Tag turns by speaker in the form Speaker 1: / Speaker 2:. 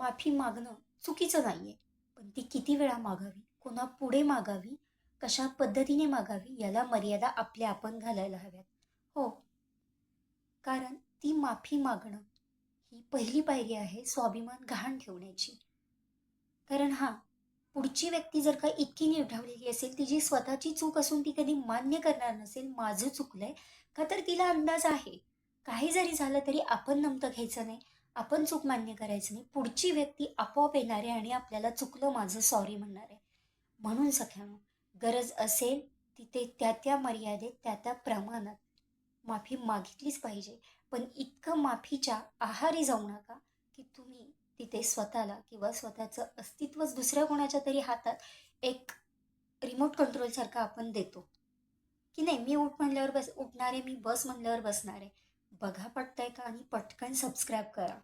Speaker 1: माफी मागणं चुकीचं नाही आहे पण ती किती वेळा मागावी कोणा पुढे मागावी कशा पद्धतीने मागावी याला मर्यादा आपल्या आपण घालायला हव्यात. हो. कारण ती माफी मागणं ही पहिली पायरी आहे स्वाभिमान गहाण ठेवण्याची. कारण हां पुढची व्यक्ती जर का इतकी निवठावलेली असेल तिची स्वतःची चूक असून ती कधी मान्य करणार नसेल माझं चुकलंय का तर तिला अंदाज आहे. काही जरी झालं तरी आपण नमतं घ्यायचं नाही. आपण चूक मान्य करायचं नाही. पुढची व्यक्ती आपोआप येणार आहे आणि आपल्याला चुकलं माझं सॉरी म्हणणार आहे. म्हणून सख्यानो गरज असेल तिथे त्या त्या मर्यादेत त्या त्या प्रमाणात माफी मागितलीच पाहिजे. पण इतकं माफीच्या आहारी जाऊ नका की तुम्ही तिथे स्वतःला किंवा स्वतःचं अस्तित्वच दुसऱ्या कोणाच्या तरी हातात एक रिमोट कंट्रोलसारखं आपण देतो. की नाही मी उठ म्हणल्यावर बस उठणार आहे मी बस म्हणल्यावर बसणार. आहे बघा पटतंय का आणि पटकन सबस्क्राईब करा.